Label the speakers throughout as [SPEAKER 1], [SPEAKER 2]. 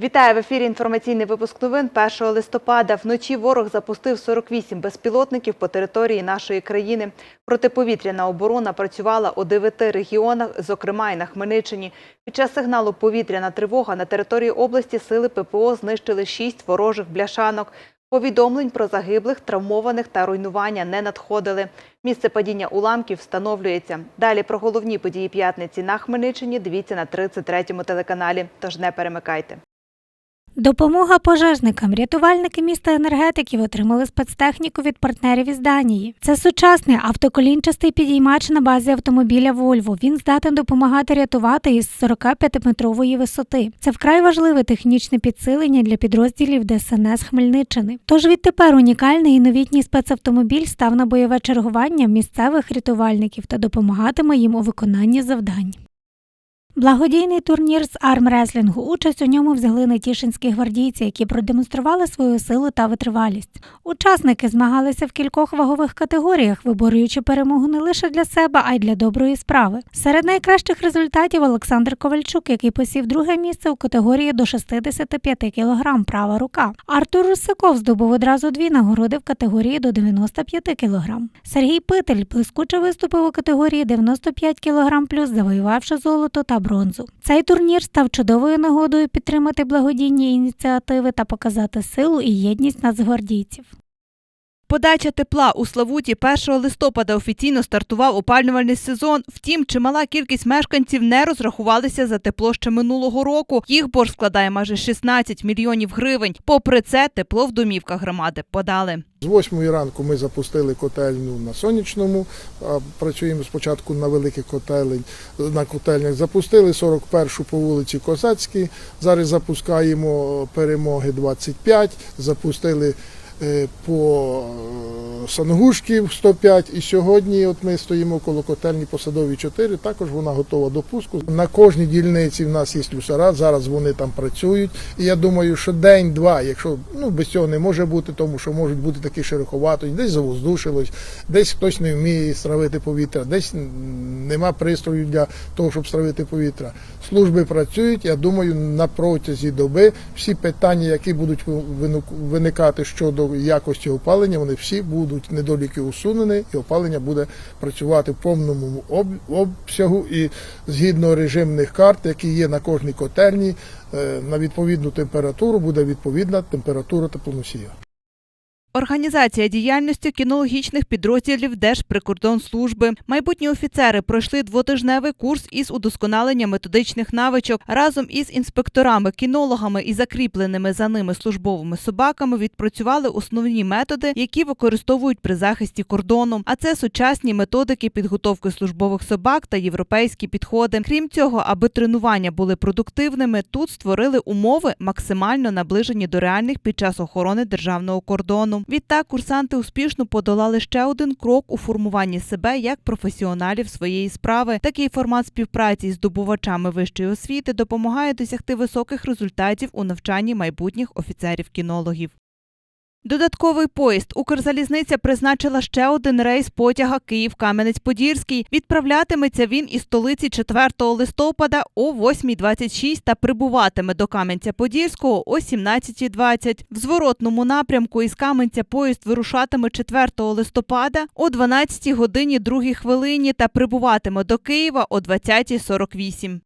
[SPEAKER 1] Вітаю в ефірі. Інформаційний випуск новин 1 листопада. Вночі ворог запустив 48 безпілотників по території нашої країни. Протиповітряна оборона працювала у 9 регіонах, зокрема і на Хмельниччині. Під час сигналу повітряна тривога на території області сили ППО знищили 6 ворожих бляшанок. Повідомлень про загиблих, травмованих та руйнування не надходили. Місце падіння уламків встановлюється. Далі про головні події п'ятниці на Хмельниччині дивіться на 33-му телеканалі. Тож не перемикайте.
[SPEAKER 2] Допомога пожежникам. Рятувальники міста енергетиків отримали спецтехніку від партнерів із Данії. Це сучасний автоколінчастий підіймач на базі автомобіля Volvo. Він здатен допомагати рятувати із 45-метрової висоти. Це вкрай важливе технічне підсилення для підрозділів ДСНС Хмельниччини. Тож відтепер унікальний і новітній спецавтомобіль став на бойове чергування місцевих рятувальників та допомагатиме їм у виконанні завдань. Благодійний турнір з армреслінгу. Участь у ньому взяли нетішинські гвардійці, які продемонстрували свою силу та витривалість. Учасники змагалися в кількох вагових категоріях, виборюючи перемогу не лише для себе, а й для доброї справи. Серед найкращих результатів Олександр Ковальчук, який посів друге місце у категорії до 65 кг права рука. Артур Русаков здобув одразу дві нагороди в категорії до 95 кг. Сергій Питель блискуче виступив у категорії 95 кг плюс, завоювавши золото та бронзу. Цей турнір став чудовою нагодою підтримати благодійні ініціативи та показати силу і єдність нацгвардійців.
[SPEAKER 1] Подача тепла у Славуті 1 листопада офіційно стартував опалювальний сезон. Втім, чимала кількість мешканців не розрахувалися за тепло ще минулого року. Їх борг складає майже 16 мільйонів гривень. Попри це, тепло в домівках громади подали.
[SPEAKER 3] З 8 ранку ми запустили котельню на сонячному. Працюємо спочатку на великих котелень, на котельнях. Запустили 41-шу по вулиці Козацькій. Зараз запускаємо перемоги 25. Запустили по е, Сангушків 105. І сьогодні от ми стоїмо коло котельні Посадові 4. Також вона готова до пуску. На кожній дільниці в нас є слюсара. Зараз вони там працюють. І я думаю, що день-два, якщо ну без цього не може бути, тому що можуть бути такі шероховатості, десь завоздушилось, десь хтось не вміє стравити повітря, десь нема пристрою для того, щоб стравити повітря. Служби працюють. Я думаю, на протязі доби всі питання, які будуть виникати щодо якості опалення, вони всі будуть недоліки усунені, і опалення буде працювати в повному обсягу і згідно режимних карт, які є на кожній котельні, е, на відповідну температуру буде відповідна температура теплоносія.
[SPEAKER 1] Організація діяльності кінологічних підрозділів Держприкордонслужби. Майбутні офіцери пройшли двотижневий курс із удосконалення методичних навичок. Разом із інспекторами, кінологами і закріпленими за ними службовими собаками відпрацювали основні методи, які використовують при захисті кордону. А це сучасні методики підготовки службових собак та європейські підходи. Крім цього, аби тренування були продуктивними, тут створили умови максимально наближені до реальних під час охорони державного кордону. Відтак курсанти успішно подолали ще один крок у формуванні себе як професіоналів своєї справи. Такий формат співпраці з здобувачами вищої освіти допомагає досягти високих результатів у навчанні майбутніх офіцерів-кінологів. Додатковий поїзд Укрзалізниця призначила ще один рейс потяга Київ-Кам'янець-Подільський. Відправлятиметься він із столиці 4 листопада о 8.26 та прибуватиме до Кам'янця-Подільського о 17.20. В зворотному напрямку із Кам'янця поїзд вирушатиме 4 листопада о 12 годині 2 хвилині та прибуватиме до Києва о 20.48.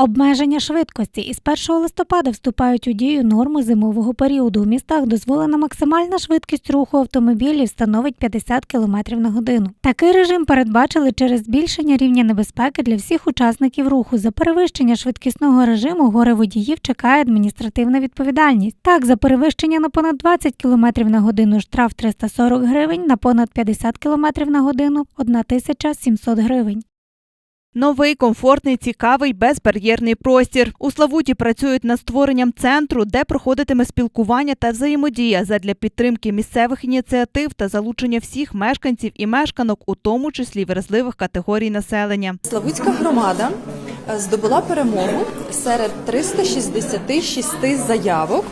[SPEAKER 2] Обмеження швидкості із 1 листопада вступають у дію норми зимового періоду. У містах дозволена максимальна швидкість руху автомобілів становить 50 км на годину. Такий режим передбачили через збільшення рівня небезпеки для всіх учасників руху. За перевищення швидкісного режиму горе водіїв чекає адміністративна відповідальність. Так, за перевищення на понад 20 км на годину штраф 340 гривень, на понад 50 км на годину 1700 гривень.
[SPEAKER 1] Новий, комфортний, цікавий, безбар'єрний простір. У Славуті працюють над створенням центру, де проходитиме спілкування та взаємодія задля підтримки місцевих ініціатив та залучення всіх мешканців і мешканок, у тому числі вразливих категорій населення.
[SPEAKER 4] Славутська громада е, здобула перемогу серед 366 заявок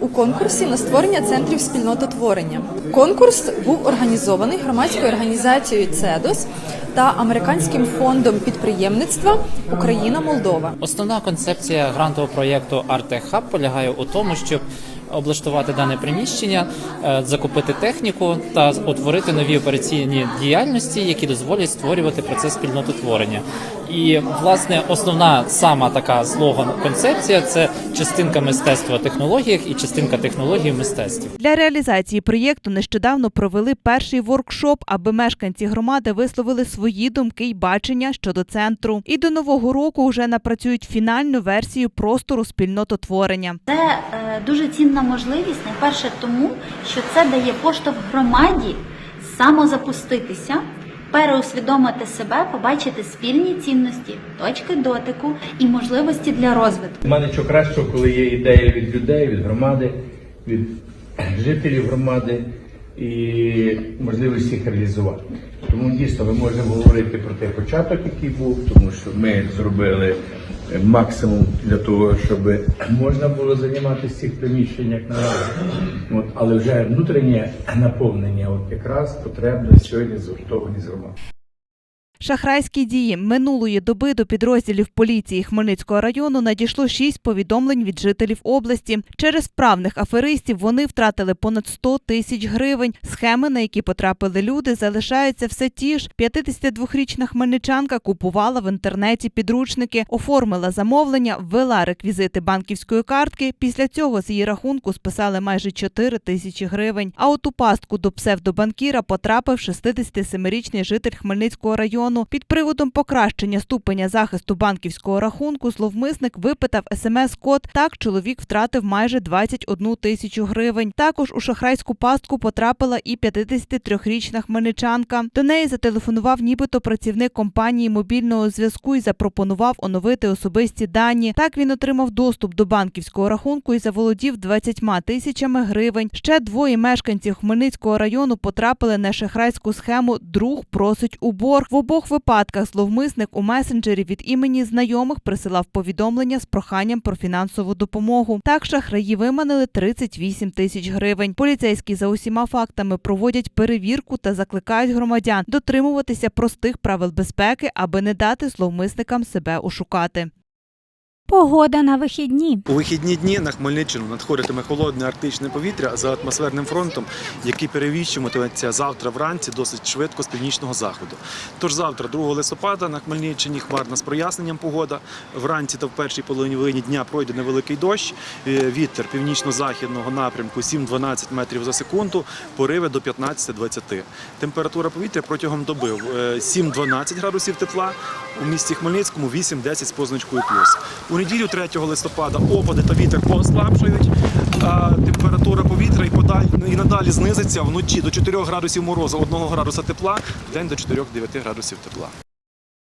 [SPEAKER 4] у конкурсі на створення центрів спільнототворення. Конкурс був організований громадською організацією ЦЕДОС та американським фондом підприємництва Україна Молдова.
[SPEAKER 5] Основна концепція грантового проєкту «Артехаб» полягає у тому, щоб облаштувати дане приміщення, е, закупити техніку та утворити нові операційні діяльності, які дозволять створювати процес спільнототворення. І власне основна сама така слоган концепція це частинка мистецтва в технологіях і частинка технологій в мистецтві.
[SPEAKER 1] Для реалізації проєкту нещодавно провели перший воркшоп, аби мешканці громади висловили свої думки й бачення щодо центру. І до нового року вже напрацюють фінальну версію простору спільнототворення.
[SPEAKER 6] Це е, дуже цінна можливість, найперше тому, що це дає поштовх громаді самозапуститися, переусвідомити себе, побачити спільні цінності, точки дотику і можливості для розвитку.
[SPEAKER 7] Нема нічого кращого, коли є ідея від людей, від громади, від жителів громади і можливість їх реалізувати. Тому дійсно ми можемо говорити про той початок, який був, тому що ми зробили максимум для того, щоб можна було займатися в цих приміщеннях. От, але вже внутрішнє наповнення от якраз потрібно сьогодні згуртовані з громади.
[SPEAKER 1] Шахрайські дії минулої доби до підрозділів поліції Хмельницького району надійшло шість повідомлень від жителів області. Через вправних аферистів вони втратили понад 100 тисяч гривень. Схеми, на які потрапили люди, залишаються все ті ж. 52-річна хмельничанка купувала в інтернеті підручники, оформила замовлення, ввела реквізити банківської картки. Після цього з її рахунку списали майже 4 тисячі гривень. А от у пастку до псевдобанкіра потрапив 67-річний житель Хмельницького району. Під приводом покращення ступеня захисту банківського рахунку зловмисник випитав смс-код. Так чоловік втратив майже 21 тисячу гривень. Також у шахрайську пастку потрапила і 53-річна хмельничанка. До неї зателефонував нібито працівник компанії мобільного зв'язку і запропонував оновити особисті дані. Так він отримав доступ до банківського рахунку і заволодів 20 тисячами гривень. Ще двоє мешканців Хмельницького району потрапили на шахрайську схему Друг просить у борг. В обох випадках зловмисник у месенджері від імені знайомих присилав повідомлення з проханням про фінансову допомогу. Так шахраї виманили 38 тисяч гривень. Поліцейські за усіма фактами проводять перевірку та закликають громадян дотримуватися простих правил безпеки, аби не дати зловмисникам себе ошукати.
[SPEAKER 2] Погода на вихідні.
[SPEAKER 8] У вихідні дні на Хмельниччину надходитиме холодне арктичне повітря за атмосферним фронтом, який перевіщуватиметься завтра вранці досить швидко з північного заходу. Тож завтра, 2 листопада, на Хмельниччині хмарна з проясненням погода. Вранці та в першій половині дня пройде невеликий дощ. Е, Вітер північно-західного напрямку 7-12 метрів за секунду, пориви до 15-20. Температура повітря протягом доби е, 7-12 градусів тепла. У місті Хмельницькому 8-10 з позначкою плюс. Неділю 3 листопада опади та вітер послабшують. температура повітря і подаль і надалі знизиться вночі до 4 градусів морозу, 1 градуса тепла, в день до 4-9 градусів тепла.